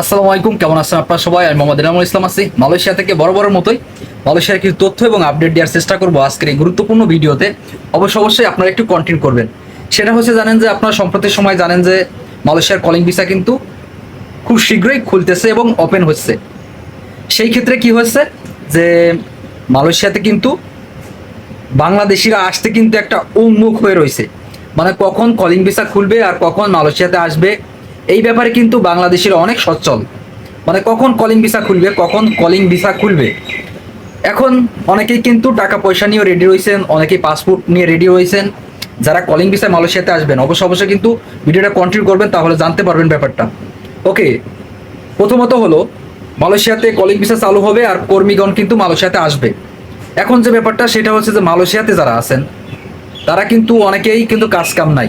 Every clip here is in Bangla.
আসসালামু আলাইকুম, কেমন আছেন আপনারা সবাই? আমি মোহাম্মদ ইনামুল ইসলাম আছি। মালয়েশিয়া থেকে বড় বড় মতোই মালয়েশিয়ার কিছু তথ্য এবং আপডেট দেওয়ার চেষ্টা করব আজকের এই গুরুত্বপূর্ণ ভিডিওতে। অবশ্য অবশ্যই আপনারা একটু কন্টিনিউ করবেন। সেটা হচ্ছে জানেন যে আপনারা সম্প্রতি সময় জানেন যে মালয়েশিয়ার কলিং ভিসা কিন্তু খুব শীঘ্রই খুলতেছে এবং ওপেন হচ্ছে। সেই ক্ষেত্রে কি হচ্ছে যে মালয়েশিয়াতে কিন্তু বাংলাদেশিরা আসতে কিন্তু একটা উন্মুখ হয়ে রয়েছে। মানে কখন কলিং ভিসা খুলবে আর কখন মালয়েশিয়াতে আসবে এই ব্যাপারে কিন্তু বাংলাদেশের অনেক সচ্ছল। মানে কখন কলিং ভিসা খুলবে, কখন কলিং ভিসা খুলবে। এখন অনেকেই কিন্তু টাকা পয়সা নিয়ে রেডি রয়েছেন, অনেকেই পাসপোর্ট নিয়ে রেডি রয়েছেন। যারা কলিং ভিসায় মালয়েশিয়াতে আসবেন, অবশ্য অবশ্যই কিন্তু ভিডিওটা কন্টিনিউ করবেন, তাহলে জানতে পারবেন ব্যাপারটা। ওকে প্রথমত হলো, মালয়েশিয়াতে কলিং ভিসা চালু হবে আর কর্মীগণ কিন্তু মালয়েশিয়াতে আসবে। এখন যে ব্যাপারটা, সেটা হচ্ছে যে মালয়েশিয়াতে যারা আছেন, তারা কিন্তু অনেকেই কিন্তু কাজ কাম নাই।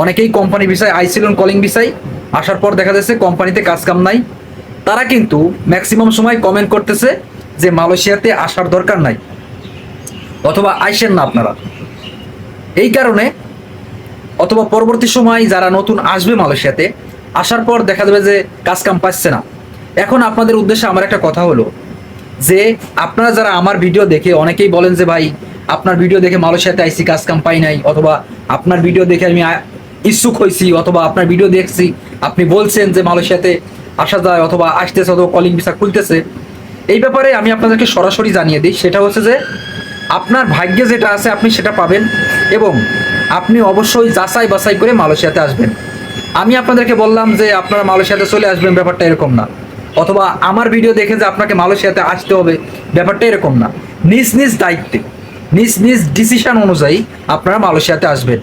অনেকেই কোম্পানি বিষয় আইসিলন কলিং বিষয়। আসার পর দেখা যাচ্ছে কোম্পানিতে কাজ কাম নাই। তারা কিন্তু ম্যাক্সিমাম সময় কমেন্ট করতেছে যে মালয়েশিয়াতে আসার দরকার নাই। অথবা আইসেন না আপনারা। এই কারণে অথবা পরবর্তী সময় যারা নতুন আসবে মালয়েশিয়াতে, আসার পর দেখা যাবে যে কাজ কাম পাচ্ছে না। এখন আপনাদের উদ্দেশ্যে আমার একটা কথা হলো যে, আপনারা যারা আমার ভিডিও দেখে, অনেকেই বলেন যে ভাই, আপনার ভিডিও দেখে মালয়েশিয়াতে আইসি, কাজ কাম পাই নাই, অথবা আপনার ভিডিও দেখে আমি ইচ্ছুক হয়েছি অথবা আপনার ভিডিও দেখছি। আপনি বলছেন যে মালয়েশিয়াতে আসা যায় অথবা আসতেছে অথবা কলিং ভিসা খুলতেছে। এই ব্যাপারে আমি আপনাদেরকে সরাসরি জানিয়ে দিই, সেটা হচ্ছে যে আপনার ভাগ্যে যেটা আছে আপনি সেটা পাবেন এবং আপনি অবশ্যই যাচাই বাছাই করে মালয়েশিয়াতে আসবেন। আমি আপনাদেরকে বললাম যে আপনারা মালয়েশিয়াতে চলে আসবেন, ব্যাপারটা এরকম না। অথবা আমার ভিডিও দেখে যে আপনাকে মালয়েশিয়াতে আসতে হবে, ব্যাপারটা এরকম না। নিজ নিজ দায়িত্বে, নিজ নিজ ডিসিশন অনুযায়ী আপনারা মালয়েশিয়াতে আসবেন।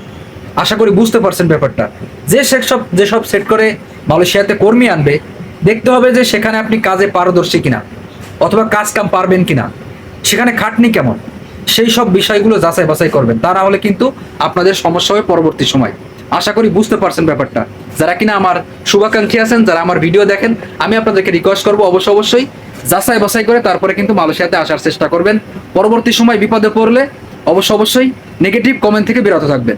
আশা করি বুঝতে পারছেন ব্যাপারটা। যে সেট সব যেসব সেট করে মালয়েশিয়াতে কর্মী আনবে, দেখতে হবে যে সেখানে আপনি কাজে পারদর্শী কিনা, অথবা কাজ কাম পারবেন কিনা, সেখানে খাটনি কেমন, সেই সব বিষয়গুলো যাচাই বাছাই করবেন। তা না হলে কিন্তু আপনাদের সমস্যা হবে পরবর্তী সময়। আশা করি বুঝতে পারছেন ব্যাপারটা। যারা কিনা আমার শুভাকাঙ্ক্ষী আছেন, যারা আমার ভিডিও দেখেন, আমি আপনাদেরকে রিকোয়েস্ট করব অবশ্যই অবশ্যই যাচাই বাছাই করে তারপরে কিন্তু মালয়েশিয়াতে আসার চেষ্টা করবেন। পরবর্তী সময় বিপদে পড়লে অবশ্য অবশ্যই নেগেটিভ কমেন্ট থেকে বিরত থাকবেন।